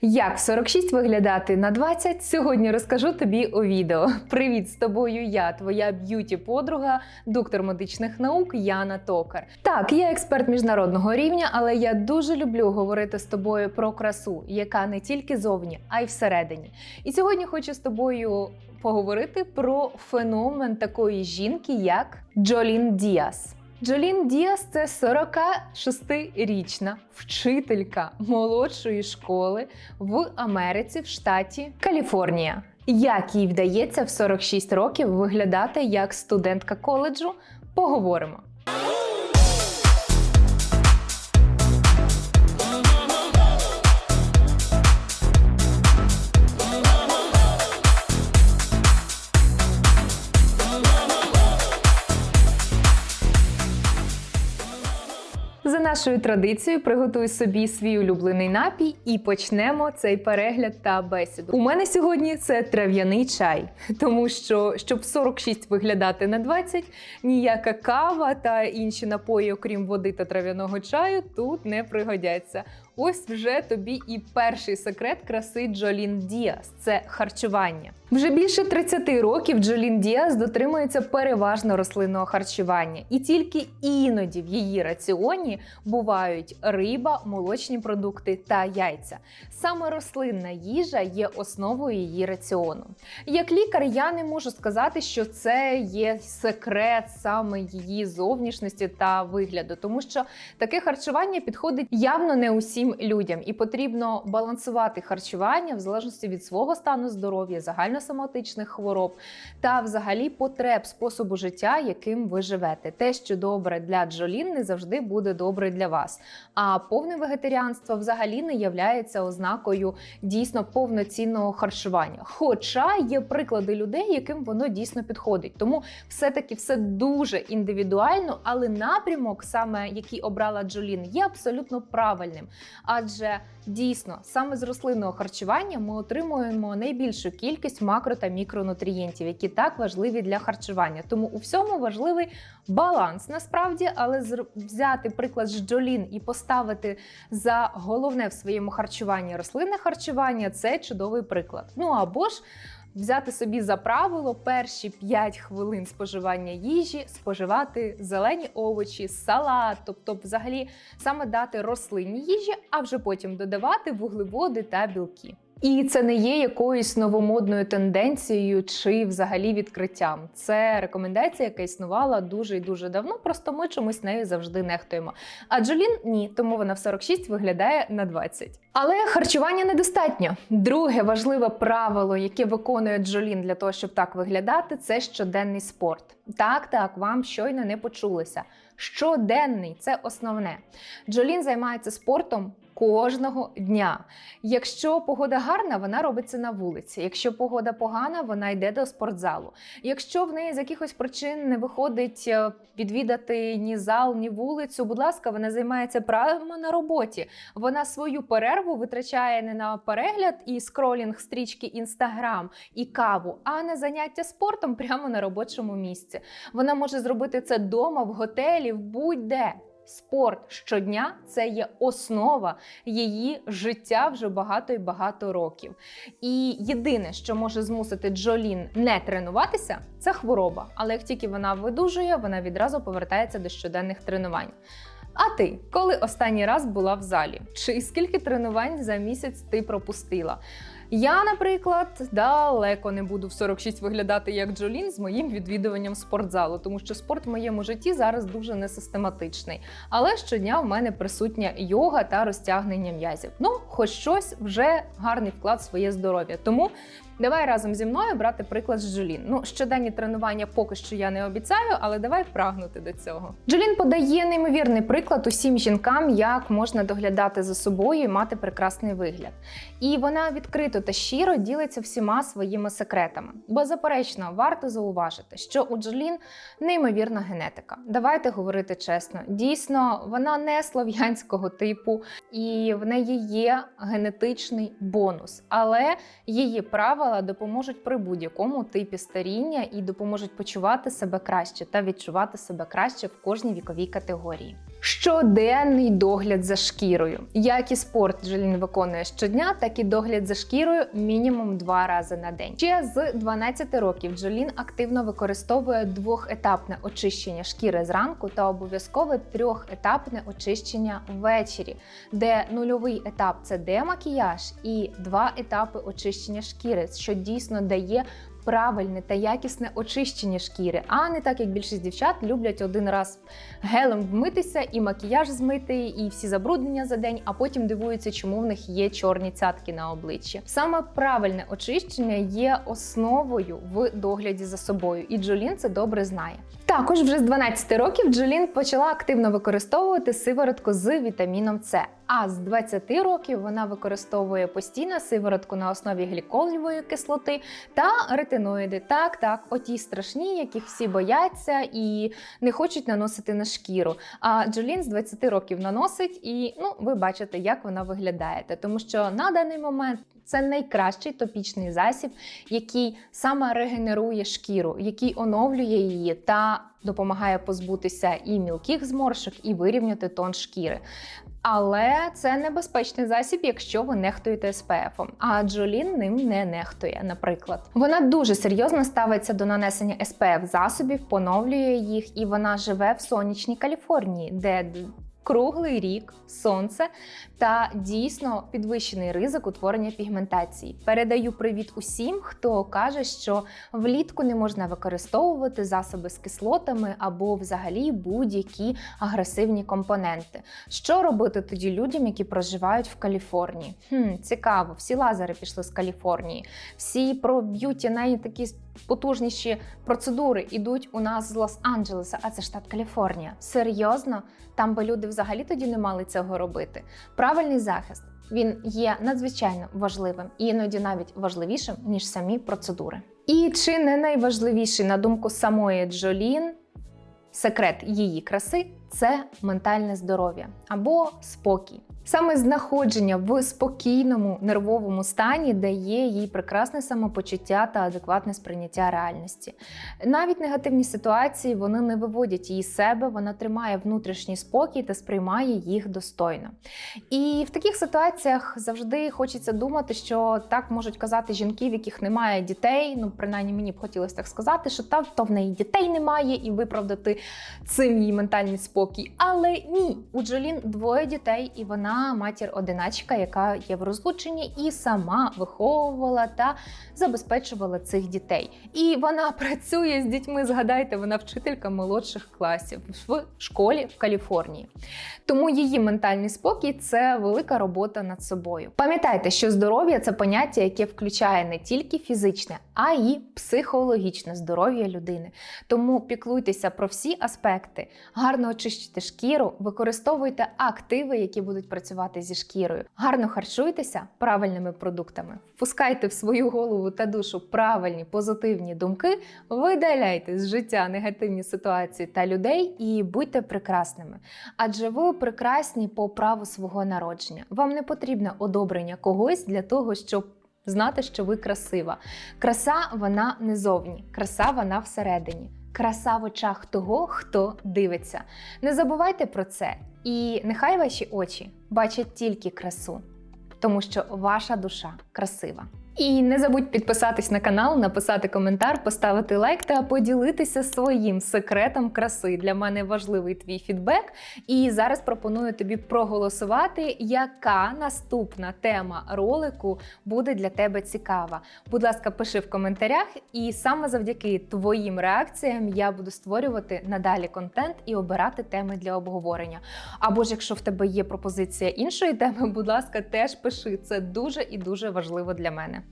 Як в 46 виглядати на 20, сьогодні розкажу тобі у відео. Привіт з тобою! Я, твоя б'юті-подруга, доктор медичних наук Яна Токар. Так, я експерт міжнародного рівня, але я дуже люблю говорити з тобою про красу, яка не тільки зовні, а й всередині. І сьогодні хочу з тобою поговорити про феномен такої жінки, як Джолін Діас. Джолін Діас це 46-річна вчителька молодшої школи в Америці в штаті Каліфорнія. Як їй вдається в 46 років виглядати як студентка коледжу? Поговоримо. За нашою традицією, приготуй собі свій улюблений напій і почнемо цей перегляд та бесіду. У мене сьогодні це трав'яний чай, тому що щоб в 46 виглядати на 20, ніяка кава та інші напої, окрім води та трав'яного чаю, тут не пригодяться. Ось вже тобі і перший секрет краси Джолін Діас це харчування. Вже більше 30 років Джолін Діас дотримується переважно рослинного харчування, і тільки іноді в її раціоні бувають риба, молочні продукти та яйця. Саме рослинна їжа є основою її раціону. Як лікар, я не можу сказати, що це є секрет саме її зовнішності та вигляду, тому що таке харчування підходить явно не усім людям, і потрібно балансувати харчування в залежності від свого стану здоров'я, загальносоматичних хвороб та взагалі потреб способу життя, яким ви живете. Те, що добре для Джолін, не завжди буде добре для вас. А повне вегетаріанство взагалі не являється ознакою дійсно повноцінного харчування. Хоча є приклади людей, яким воно дійсно підходить. Тому все-таки все дуже індивідуально, але напрямок, саме який обрала Джолін, є абсолютно правильним. Адже дійсно саме з рослинного харчування ми отримуємо найбільшу кількість макро та мікронутрієнтів, які так важливі для харчування. Тому у всьому важливий баланс насправді, але взяти приклад з Джолін і поставити за головне в своєму харчуванні рослинне харчування це чудовий приклад. Ну або ж взяти собі за правило перші 5 хвилин споживання їжі, споживати зелені овочі, салат, тобто, взагалі саме дати рослинні їжі, а вже потім додавати вуглеводи та білки. І це не є якоюсь новомодною тенденцією чи взагалі відкриттям. Це рекомендація, яка існувала дуже і дуже давно. Просто ми чомусь нею завжди нехтуємо. А Джолін ні, тому вона в 46 виглядає на 20. Але харчування недостатньо. Друге важливе правило, яке виконує Джолін для того, щоб так виглядати, це щоденний спорт. Так, так, вам щойно не почулося. Щоденний це основне. Джолін займається спортом кожного дня. Якщо погода гарна, вона робить це на вулиці. Якщо погода погана, вона йде до спортзалу. Якщо в неї з якихось причин не виходить е, відвідати ні зал, ні вулицю, будь ласка, вона займається прямо на роботі. Вона свою перерву витрачає не на перегляд і скролінг стрічки Інстаграм і каву, а на заняття спортом прямо на робочому місці. Вона може зробити це вдома, в готелі, в будь-де. Спорт щодня це є основа її життя вже багато і багато років. І єдине, що може змусити Джолін не тренуватися, це хвороба. Але як тільки вона видужує, вона відразу повертається до щоденних тренувань. А ти коли останній раз була в залі? Чи скільки тренувань за місяць ти пропустила? Я, наприклад, далеко не буду в 46 виглядати як Джолін з моїм відвідуванням спортзалу, тому що спорт в моєму житті зараз дуже несистематичний. Але щодня в мене присутня йога та розтягнення м'язів. Ну, хоч щось вже гарний вклад в своє здоров'я. Тому давай разом зі мною брати приклад з Джолін. Ну, щоденні тренування поки що я не обіцяю, але давай прагнути до цього. Джолін подає неймовірний приклад усім жінкам, як можна доглядати за собою і мати прекрасний вигляд. І вона відкрито та щиро ділиться всіма своїми секретами. Беззаперечно, варто зауважити, що у Джолін неймовірна генетика. Давайте говорити чесно. Дійсно, вона не слов'янського типу, і в неї є генетичний бонус, але її правила допоможуть при будь-якому типі старіння і допоможуть почувати себе краще та відчувати себе краще в кожній віковій категорії. Щоденний догляд за шкірою. Як і спорт Джолін виконує щодня, так і догляд за шкірою мінімум два рази на день. Ще з 12 років Джолін активно використовує двохетапне очищення шкіри зранку та обов'язкове трьохетапне очищення ввечері, де нульовий етап це демакіяж і два етапи очищення шкіри, що дійсно дає правильне та якісне очищення шкіри, а не так, як більшість дівчат люблять один раз гелем вмитися і макіяж змити, і всі забруднення за день, а потім дивуються, чому в них є чорні цятки на обличчі. Саме правильне очищення є основою в догляді за собою, і Джолін це добре знає. Також вже з 12 років Джолін почала активно використовувати сиворотку з вітаміном С. А з 20 років вона використовує постійно сиворотку на основі гліколівої кислоти та ретиноїди. Так, так, оті страшні, яких всі бояться і не хочуть наносити на шкіру. А Джолін з 20 років наносить, і ну, ви бачите, як вона виглядає. Тому що на даний момент це найкращий топічний засіб, який саме регенерує шкіру, який оновлює її та допомагає позбутися і мілких зморшок, і вирівняти тон шкіри. Але це небезпечний засіб, якщо ви нехтуєте СПФом. А Джолін ним не нехтує, наприклад. Вона дуже серйозно ставиться до нанесення СПФ засобів, поновлює їх, і вона живе в сонячній Каліфорнії, де круглий рік, сонце та дійсно підвищений ризик утворення пігментації. Передаю привіт усім, хто каже, що влітку не можна використовувати засоби з кислотами або взагалі будь-які агресивні компоненти. Що робити тоді людям, які проживають в Каліфорнії? Хм, Цікаво, всі лазери пішли з Каліфорнії, всі про б'юті навіть такі потужніші процедури ідуть у нас з Лос-Анджелеса, а це штат Каліфорнія. Серйозно, там би люди взагалі тоді не мали цього робити. Правильний захист він є надзвичайно важливим і іноді навіть важливішим ніж самі процедури. І чи не найважливіший на думку самої Джолін секрет її краси це ментальне здоров'я або спокій. Саме знаходження в спокійному нервовому стані дає їй прекрасне самопочуття та адекватне сприйняття реальності. Навіть негативні ситуації вони не виводять її з себе, вона тримає внутрішній спокій та сприймає їх достойно. І в таких ситуаціях завжди хочеться думати, що так можуть казати жінки, в яких немає дітей. Ну, принаймні мені б хотілося так сказати, що та то в неї дітей немає, і виправдати цим її ментальний спокій. Але ні, у Джолін двоє дітей, і вона матір-одиначка, яка є в розлученні, і сама виховувала та забезпечувала цих дітей. І вона працює з дітьми. Згадайте, вона вчителька молодших класів в школі в Каліфорнії. Тому її ментальний спокій це велика робота над собою. Пам'ятайте, що здоров'я це поняття, яке включає не тільки фізичне, а й психологічне здоров'я людини. Тому піклуйтеся про всі аспекти, гарно очищуйте шкіру, використовуйте активи, які будуть працювати зі шкірою. Гарно харчуйтеся правильними продуктами, впускайте в свою голову та душу правильні позитивні думки, видаляйте з життя негативні ситуації та людей і будьте прекрасними. Адже ви прекрасні по праву свого народження. Вам не потрібне одобрення когось для того, щоб знати, що ви красива. Краса вона не зовні, краса вона всередині. Краса в очах того, хто дивиться. Не забувайте про це, і нехай ваші очі бачать тільки красу, тому що ваша душа красива. І не забудь підписатись на канал, написати коментар, поставити лайк та поділитися своїм секретом краси. Для мене важливий твій фідбек. І зараз пропоную тобі проголосувати, яка наступна тема ролику буде для тебе цікава. Будь ласка, пиши в коментарях, і саме завдяки твоїм реакціям я буду створювати надалі контент і обирати теми для обговорення. Або ж якщо в тебе є пропозиція іншої теми, будь ласка, теж пиши. Це дуже і дуже важливо для мене.